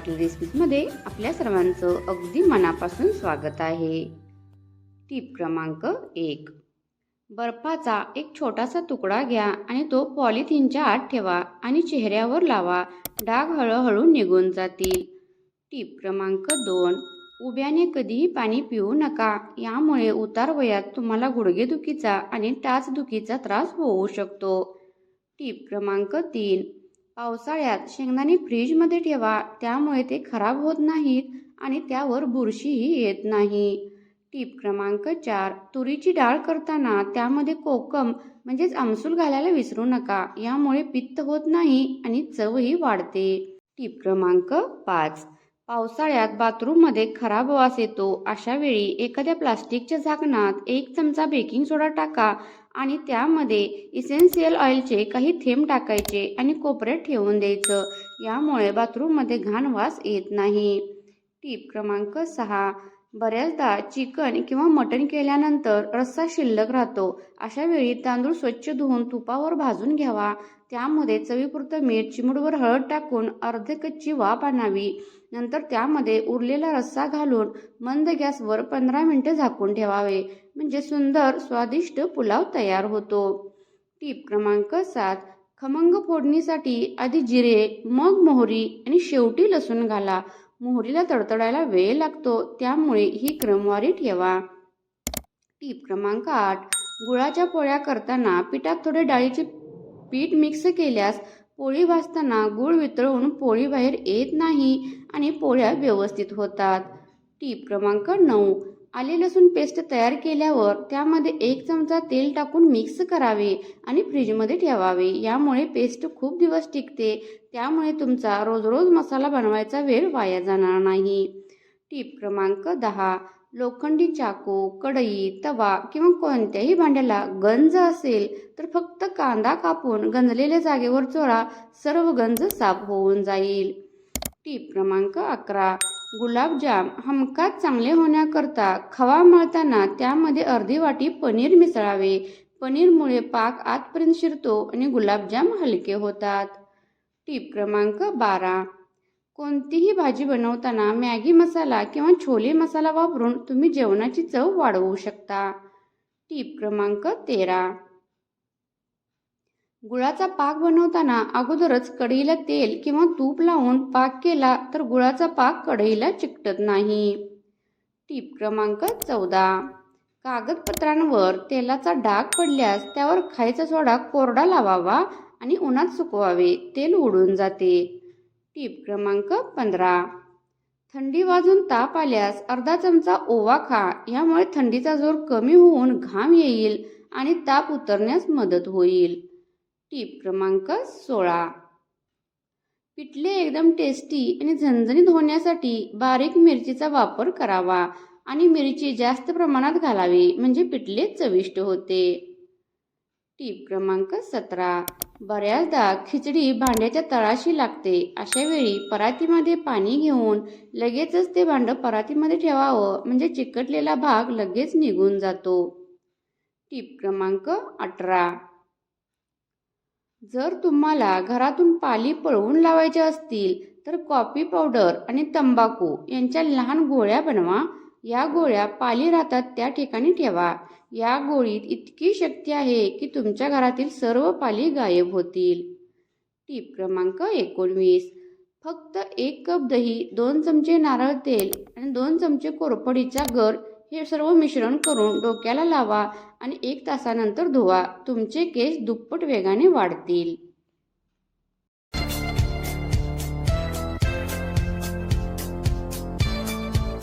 पाटील रेसिपीजमध्ये आपल्या सर्वांचं अगदी मनापासून स्वागत आहे. टीप क्रमांक एक. बर्फाचा एक छोटासा तुकडा घ्या आणि तो पॉलिथिनच्या आत ठेवा आणि चेहऱ्यावर लावा. डाग हळूहळू निघून जातील. टीप क्रमांक दोन. उभ्याने कधीही पाणी पिऊ नका. यामुळे उतार वयात तुम्हाला गुडघेदुखीचा आणि टाचदुखीचा त्रास होऊ शकतो. टीप क्रमांक तीन. पावसाळ्यात शेंगदाणे फ्रीजमध्ये ठेवा त्यामुळे ते खराब होत नाहीत आणि त्यावर बुरशीही येत नाही. टीप क्रमांक चार तुरीची डाळ करताना त्यामध्ये कोकम म्हणजेच आमसूल घालायला विसरू नका यामुळे पित्त होत नाही आणि चवही वाढते. टीप क्रमांक पाच पावसाळ्यात बाथरूममध्ये खराब वास येतो. अशा वेळी एखाद्या प्लास्टिकच्या झाकणात एक चमचा बेकिंग सोडा टाका आणि त्यामध्ये इसेन्शियल ऑइलचे काही थेंब टाकायचे आणि कोपऱ्यात ठेवून द्यायचं. यामुळे बाथरूममध्ये घाण वास येत नाही. टीप क्रमांक सहा. बऱ्याचदा चिकन किंवा मटण केल्यानंतर रस्सा शिल्लक राहतो. अशा वेळी तांदूळ स्वच्छ धुवून तुपावर भाजून घ्यावा. त्यामध्ये चवीपुरतं मीठ चिमूटभर हळद टाकून अर्धे कच्ची वाफ आणावी. नंतर त्यामध्ये उरलेला रस्सा घालून मंद गॅसवर पंधरा मिनटं झाकून ठेवावे. म्हणजे सुंदर स्वादिष्ट पुलाव तयार होतो. टीप क्रमांक सात. खमंग फोडणीसाठी आधी जिरे मग मोहरी आणि शेवटी लसूण घाला. मोहरीला तडतडायला वेळ लागतो त्यामुळे ही क्रमवारी ठेवा. टीप क्रमांक आठ. गुळाच्या पोळ्या करताना पिठात थोडे डाळीचे पीठ मिक्स केल्यास पोळी भाजताना गुळ वितळून पोळी बाहेर येत नाही आणि पोळ्या व्यवस्थित होतात. टीप क्रमांक नऊ. आले लसूण पेस्ट तयार केल्यावर त्यामध्ये एक चमचा तेल टाकून मिक्स करावे आणि फ्रीजमध्ये ठेवावे. यामुळे पेस्ट खूप दिवस टिकते. त्यामुळे तुमचा रोज रोज मसाला बनवायचा वेळ वाया जाणार नाही. टीप क्रमांक दहा. लोखंडी चाकू कढई तवा किंवा कोणत्याही भांड्याला गंज असेल तर फक्त कांदा कापून गंजलेल्या जागेवर चोळा सर्व गंज साफ होऊन जाईल. टीप क्रमांक अकरा गुलाबजाम हमखास चांगले होण्याकरता खवा मळताना त्यामध्ये अर्धी वाटी पनीर मिसळावे. पनीरमुळे पाक आतपर्यंत शिरतो आणि गुलाबजाम हलके होतात. टीप क्रमांक बारा कोणतीही भाजी बनवताना मॅगी मसाला किंवा छोले मसाला वापरून तुम्ही जेवणाची चव वाढवू शकता. टीप क्रमांक तेरा. गुळाचा पाक बनवताना अगोदरच कढईला तेल किंवा तूप लावून पाक केला तर गुळाचा पाक कढईला चिकटत नाही. टीप क्रमांक चौदा. कागदपत्रांवर तेलाचा डाग पडल्यास त्यावर खायचा सोडा कोरडा लावावा आणि उन्हात सुकवावे. तेल उडून जाते. टीप क्रमांक पंधरा. थंडी वाजून ताप आल्यास अर्धा चमचा ओवा खा यामुळे थंडीचा जोर कमी होऊन घाम येईल आणि ताप उतरण्यास मदत होईल. टीप क्रमांक सोळा. पिठले एकदम टेस्टी आणि झणझणीत होण्यासाठी बारीक मिरचीचा वापर करावा आणि मिरची जास्त प्रमाणात घालावी म्हणजे पिठले चविष्ट होते. टीप क्रमांक सतरा. बऱ्याचदा खिचडी भांड्याच्या तळाशी लागते. अशा वेळी परातीमध्ये पाणी घेऊन लगेचच ते भांडं परातीमध्ये ठेवावं. म्हणजे चिकटलेला भाग लगेच निघून जातो. टीप क्रमांक अठरा. जर तुम्हाला घरातून पाली पळवून लावायच्या असतील तर कॉफी पावडर आणि तंबाखू यांच्या लहान गोळ्या बनवा. या गोळ्या पाली राहतात त्या ठिकाणी ठेवा. या गोळीत इतकी शक्ती आहे की तुमच्या घरातील सर्व पाली गायब होतील. टीप क्रमांक एकोणवीस. फक्त एक कप दही दोन चमचे नारळ तेल आणि दोन चमचे कोरफडीचा गर हे सर्व मिश्रण करून डोक्याला लावा आणि एक तासानंतर धुवा. तुमचे केस दुप्पट वेगाने वाढतील.